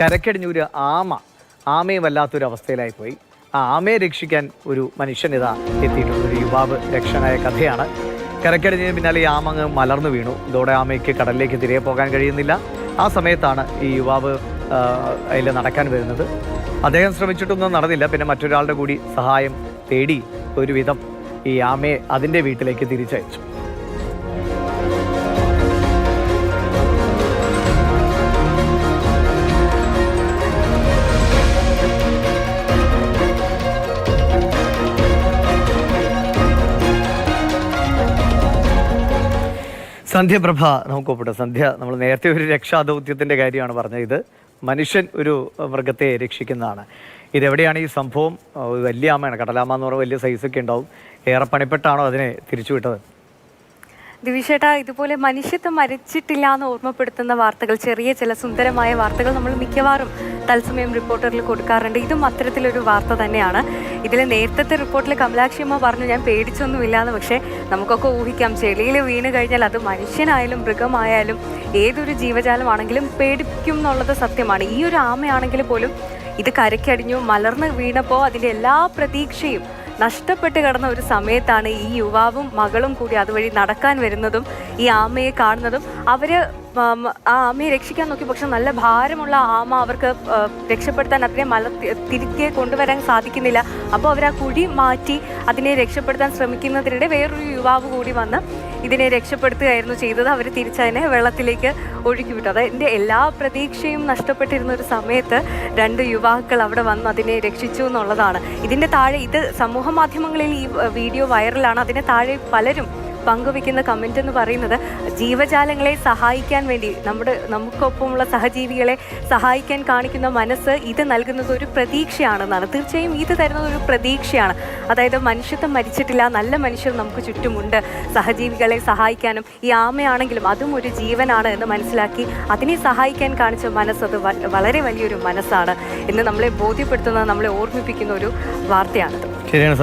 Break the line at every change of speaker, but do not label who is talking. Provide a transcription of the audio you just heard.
കരക്കടിഞ്ഞൊരു ആമ. ആമയും വല്ലാത്തൊരു അവസ്ഥയിലായി പോയി ആ ആമയെ രക്ഷിക്കാൻ ഒരു മനുഷ്യൻ ഇതാ എത്തിയിട്ടുണ്ട്. ഒരു യുവാവ് രക്ഷനായ കഥയാണ്. കരക്കടിഞ്ഞതിന് പിന്നാലെ ഈ ആമ അങ്ങ് മലർന്നു വീണു. ഇതോടെ ആമയ്ക്ക് കടലിലേക്ക് തിരികെ പോകാൻ കഴിയുന്നില്ല. ആ സമയത്താണ് ഈ യുവാവ് അതിൽ നടക്കാൻ വരുന്നത്. അദ്ദേഹം ശ്രമിച്ചിട്ടൊന്നും നടന്നില്ല. പിന്നെ മറ്റൊരാളുടെ കൂടി സഹായം തേടി ഒരുവിധം ഈ ആമയെ അതിന്റെ വീട്ടിലേക്ക് തിരിച്ചയച്ചു. സന്ധ്യപ്രഭ നമുക്ക് ഒപ്പിട്ട സന്ധ്യ നമ്മൾ നേരത്തെ ഒരു രക്ഷാദൗത്യത്തിന്റെ കാര്യമാണ് പറഞ്ഞത്. ഇത് മനുഷ്യൻ ഒരു മൃഗത്തെ രക്ഷിക്കുന്നതാണ്. ഇതെവിടെയാണ് ഈ സംഭവം? വലിയ ആമയാണ്. കടലാമ എന്ന് പറഞ്ഞ വലിയ സൈസൊക്കെ ഉണ്ടാവും. ഏറെ പണിപ്പെട്ടാണോ അതിനെ തിരിച്ചു വിട്ടത്
ദിവിഷേട്ടാ ഇതുപോലെ മനുഷ്യത്വം മരിച്ചിട്ടില്ല എന്ന് ഓർമ്മപ്പെടുത്തുന്ന വാർത്തകൾ ചെറിയ ചില സുന്ദരമായ വാർത്തകൾ നമ്മൾ മിക്കവാറും തത്സമയം റിപ്പോർട്ടറിൽ കൊടുക്കാറുണ്ട്. ഇതും അത്തരത്തിലൊരു വാർത്ത തന്നെയാണ്. ഇതിൽ നേരത്തെ റിപ്പോർട്ടിൽ കമലാക്ഷി അമ്മ പറഞ്ഞു ഞാൻ പേടിച്ചൊന്നുമില്ലാന്ന് പക്ഷേ നമുക്കൊക്കെ ഊഹിക്കാം. ചെളിയിൽ വീണ് കഴിഞ്ഞാൽ അത് മനുഷ്യനായാലും മൃഗമായാലും ഏതൊരു ജീവജാലമാണെങ്കിലും പേടിക്കും എന്നുള്ളത് സത്യമാണ്. ഈ ഒരു ആമയാണെങ്കിൽ പോലും ഇത് കരയ്ക്കടിഞ്ഞു മലർന്ന് വീണപ്പോൾ അതിന്റെ എല്ലാ പ്രതീക്ഷയും നഷ്ടപ്പെട്ട് കിടന്ന ഒരു സമയത്താണ് ഈ യുവാവും മകളും കൂടി അതുവഴി നടക്കാൻ വരുന്നതും ഈ ആമയെ കാണുന്നതും. അവർ ഉം, ആ ആമയെ രക്ഷിക്കാൻ നോക്കി. പക്ഷെ നല്ല ഭാരമുള്ള ആമ അവർക്ക് രക്ഷപ്പെടുത്താൻ അതിനെ മല തിരികെ കൊണ്ടുവരാൻ സാധിക്കുന്നില്ല. അപ്പോൾ അവർ ആ കുഴി മാറ്റി അതിനെ രക്ഷപ്പെടുത്താൻ ശ്രമിക്കുന്നതിനിടെ വേറൊരു യുവാവ് കൂടി വന്ന് ഇതിനെ രക്ഷപ്പെടുത്തുകയായിരുന്നു ചെയ്തത്. അവർ തിരിച്ചതിനെ വെള്ളത്തിലേക്ക് ഒഴുക്കി വിട്ടു. അതിന്റെ എല്ലാ പ്രതീക്ഷയും നഷ്ടപ്പെട്ടിരുന്ന ഒരു സമയത്ത് രണ്ട് യുവാക്കൾ അവിടെ വന്ന് അതിനെ രക്ഷിച്ചു എന്നുള്ളതാണ്. ഇതിന്റെ താഴെ ഇത് സമൂഹ മാധ്യമങ്ങളിൽ ഈ വീഡിയോ വൈറലാണ്. അതിന് താഴെ പലരും പങ്കുവെക്കുന്ന കമന്റ് എന്ന് പറയുന്നത് ജീവജാലങ്ങളെ സഹായിക്കാൻ വേണ്ടി നമ്മുടെ നമുക്കൊപ്പമുള്ള സഹജീവികളെ സഹായിക്കാൻ കാണിക്കുന്ന മനസ്സ് ഇത് നൽകുന്നത് ഒരു പ്രതീക്ഷയാണെന്നാണ്. തീർച്ചയായും ഇത് തരുന്നത് ഒരു പ്രതീക്ഷയാണ്. അതായത് മനുഷ്യത്വം മരിച്ചിട്ടില്ല നല്ല മനുഷ്യർ നമുക്ക് ചുറ്റുമുണ്ട്. സഹജീവികളെ സഹായിക്കാനും ഈ ആമയാണെങ്കിലും അതും ഒരു ജീവനാണ് എന്ന് മനസ്സിലാക്കി അതിനെ സഹായിക്കാൻ കാണിച്ച മനസ്സ് അത് വളരെ വലിയൊരു മനസ്സാണ് എന്ന് നമ്മളെ ബോധ്യപ്പെടുത്തുന്ന നമ്മളെ ഓർമ്മിപ്പിക്കുന്ന ഒരു വാർത്തയാണിത്.
ശരിയാണ്